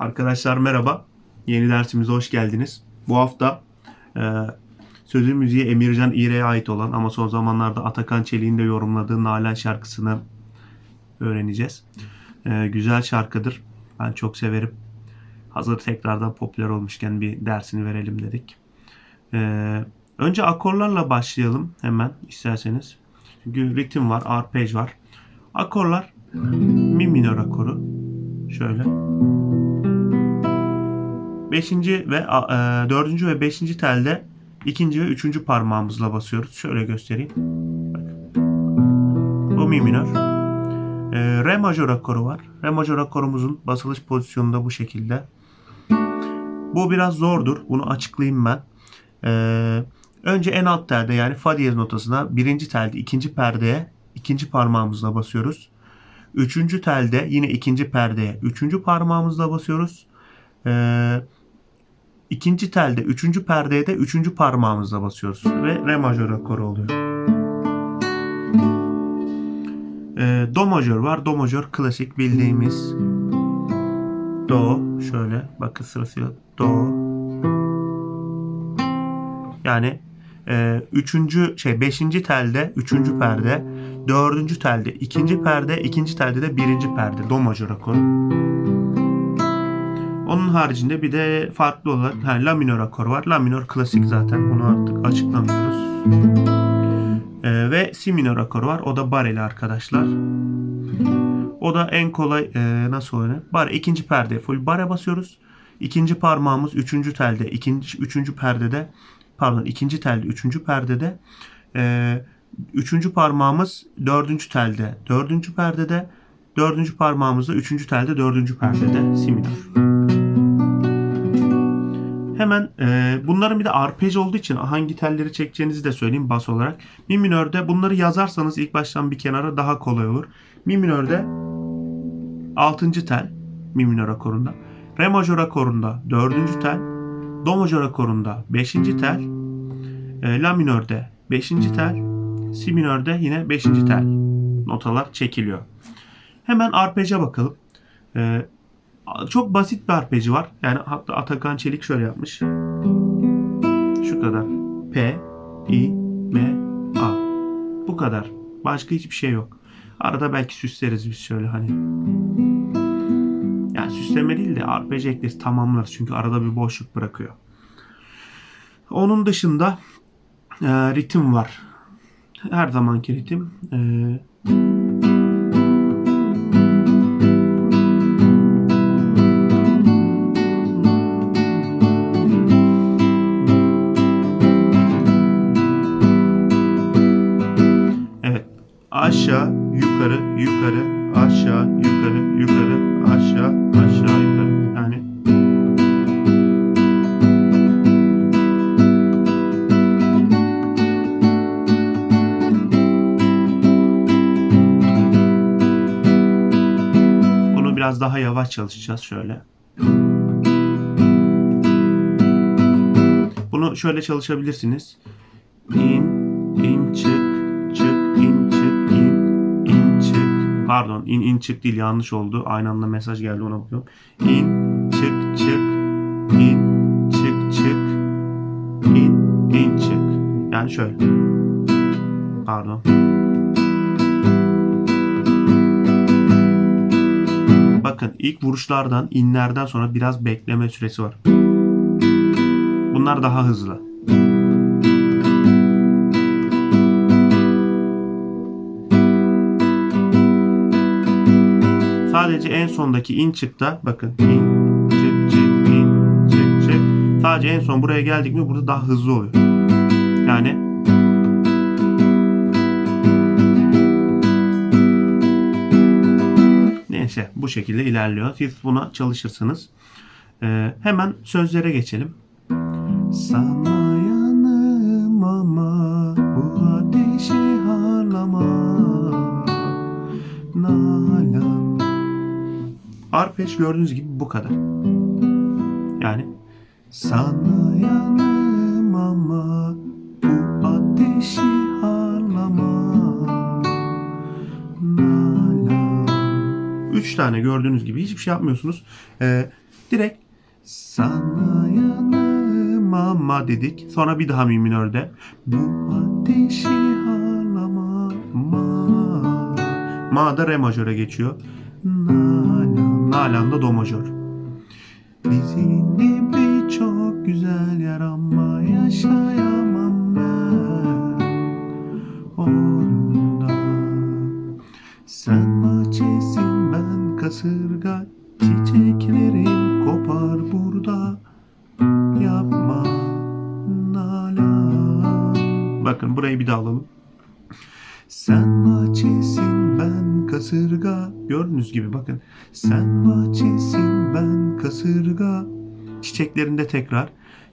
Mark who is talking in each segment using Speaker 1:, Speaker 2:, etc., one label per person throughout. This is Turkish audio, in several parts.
Speaker 1: Arkadaşlar merhaba. Yeni dersimize hoş geldiniz. Bu hafta e, sözü müziği Emircan İğre'ye ait olan ama son zamanlarda Atakan Çelik'in de yorumladığı Nalan şarkısını öğreneceğiz. E, güzel şarkıdır. Ben çok severim. Hazır tekrardan popüler olmuşken bir dersini verelim dedik. E, önce akorlarla başlayalım hemen isterseniz. Çünkü ritim var, arpej var. Akorlar mi minör akoru. Şöyle. Beşinci ve e, dördüncü ve beşinci telde ikinci ve üçüncü parmağımızla basıyoruz. Şöyle göstereyim. Bu mi minör. E, re majör akoru var. Re majör akorumuzun basılış pozisyonu da bu şekilde. Bu biraz zordur. Bunu açıklayayım ben. E, önce en alt telde yani fa diyez notasına birinci telde ikinci perdeye ikinci parmağımızla basıyoruz. Üçüncü telde yine ikinci perdeye üçüncü parmağımızla basıyoruz. Ee, ikinci telde üçüncü perdeye de üçüncü parmağımızla basıyoruz. Ve re majör akoru oluyor. Ee, do majör var. Do majör klasik bildiğimiz. Do şöyle bakın sırasıyla do. Yani e, üçüncü şey beşinci telde üçüncü perde, dördüncü telde ikinci perde, ikinci telde de birinci perde. Do majör akoru. Onun haricinde bir de farklı olarak ha, la minör akor var. La minör klasik zaten. Bunu artık açıklamıyoruz. Ee, ve si minör akor var. O da bareli arkadaşlar. O da en kolay e, nasıl oynanır? Bare ikinci perde full bare basıyoruz. İkinci parmağımız üçüncü telde, ikinci üçüncü perdede pardon ikinci telde üçüncü perdede e, üçüncü parmağımız dördüncü telde dördüncü perdede dördüncü parmağımız da üçüncü telde dördüncü perdede si minör. Hemen e, bunların bir de arpej olduğu için hangi telleri çekeceğinizi de söyleyeyim bas olarak. Mi minörde bunları yazarsanız ilk baştan bir kenara daha kolay olur. Mi minörde 6. tel mi minör akorunda. Re majör akorunda 4. tel. Do majör akorunda 5. tel. E, la minörde 5. tel. Si minörde yine 5. tel. Notalar çekiliyor. Hemen arpeja bakalım. E, çok basit bir arpeji var. Yani hatta Atakan Çelik şöyle yapmış. Şu kadar. P, I, M, A. Bu kadar. Başka hiçbir şey yok. Arada belki süsleriz biz şöyle hani. Yani süsleme değil de arpej ekleriz tamamlarız. Çünkü arada bir boşluk bırakıyor. Onun dışında e, ritim var. Her zamanki ritim. E, Aşağı, yukarı, yukarı, aşağı, yukarı, yukarı, aşağı, aşağı, yukarı. Yani bunu biraz daha yavaş çalışacağız şöyle. Bunu şöyle çalışabilirsiniz. İn, in, çık, Pardon, in, in, çık değil yanlış oldu. Aynı anda mesaj geldi ona bakıyorum. İn, çık, çık, in, çık, çık, in, in, çık. Yani şöyle. Pardon. Bakın ilk vuruşlardan, inlerden sonra biraz bekleme süresi var. Bunlar daha hızlı. Sadece en sondaki in çıkta bakın in çık çık in çık çık. Sadece en son buraya geldik mi burada daha hızlı oluyor. Yani Neyse bu şekilde ilerliyor. Siz buna çalışırsınız. Ee, hemen sözlere geçelim. Sana Arpej gördüğünüz gibi bu kadar. Yani sana yanım ama bu ateşi harlama Üç tane gördüğünüz gibi hiçbir şey yapmıyorsunuz. Ee, Direkt sana yanıma ma dedik. Sonra bir daha mi minörde. Bu ateşi harlama ma. Ma da re majöre geçiyor. Nalan, nalan da do majör. Dizinin dibi çok güzel yer ama yaşayamam ben orada. Sen bahçesin ben kasırga Çiçeklerim kopar burada Yapma nalan Bakın burayı bir daha alalım. Sen bahçesin kasırga. Gördüğünüz gibi bakın Sen bahçesin ben kasırga. Çiçeklerinde tekrar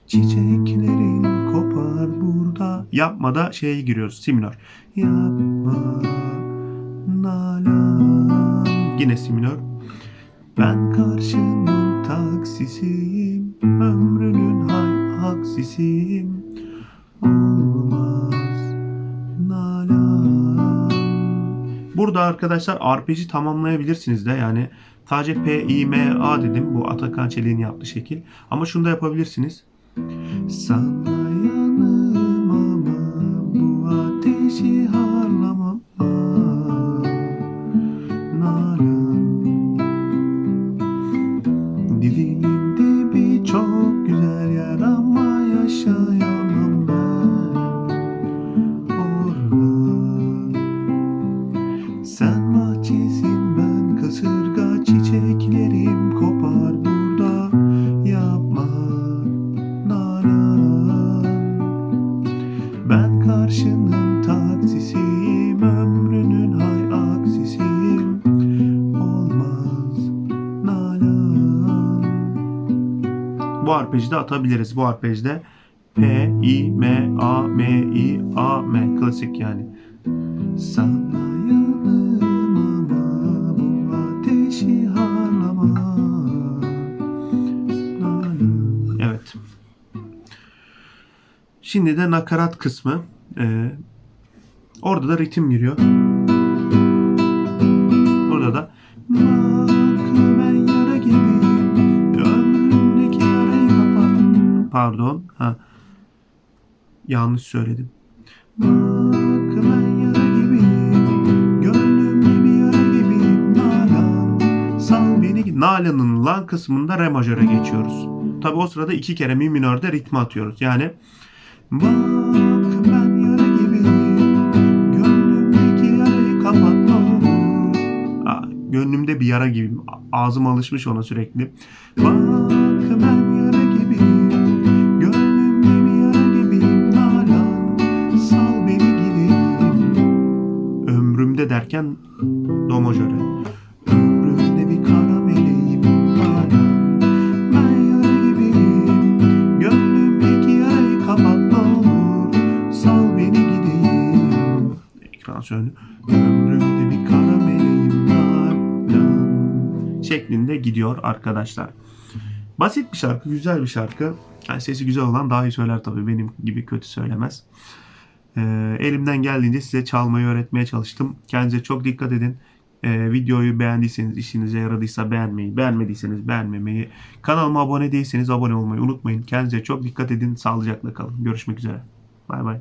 Speaker 1: Çiçeklerin kopar burada. Yapma da şeye giriyoruz si minör Yapma nalan. Yine si minör Ben karşının taksisiyim Ömrünün hay aksisiyim Olmaz Burada arkadaşlar arpej'i tamamlayabilirsiniz de yani sadece P, I, M, A dedim bu Atakan Çelik'in yaptığı şekil. Ama şunu da yapabilirsiniz. Sana Sen bahçesin ben kasırga çiçeklerim. Kopar burada yapma nalan. Ben karşının taksisiyim ömrünün hay aksisiyim. Olmaz nalan. Bu arpejde atabiliriz. Bu arpejde P, I, M, A, M, I, A, M klasik yani. Sana Şimdi de nakarat kısmı. Ee, orada da ritim giriyor. Burada da Pardon. Ha. Yanlış söyledim. Nalan'ın lan kısmında re majöre geçiyoruz. Tabi o sırada iki kere mi minörde ritmi atıyoruz. Yani Bak ben yara gibiyim Gönlümdeki yarayı kapat ne olur Aa, Gönlümde bir yara gibiyim. A- Ağzım alışmış ona sürekli. Bak ben yara gibiyim Gönlümde bir yara gibiyim Nalan Sal beni gideyim Ömrümde derken Ekran söndü Ömrümde bir kara Nalan Şeklinde gidiyor arkadaşlar. Basit bir şarkı, güzel bir şarkı. Yani sesi güzel olan daha iyi söyler tabii. Benim gibi kötü söylemez. Ee, elimden geldiğince size çalmayı öğretmeye çalıştım. Kendinize çok dikkat edin. Ee, videoyu beğendiyseniz, işinize yaradıysa beğenmeyi, beğenmediyseniz beğenmemeyi, kanalıma abone değilseniz abone olmayı unutmayın. Kendinize çok dikkat edin. Sağlıcakla kalın. Görüşmek üzere. Bay bay.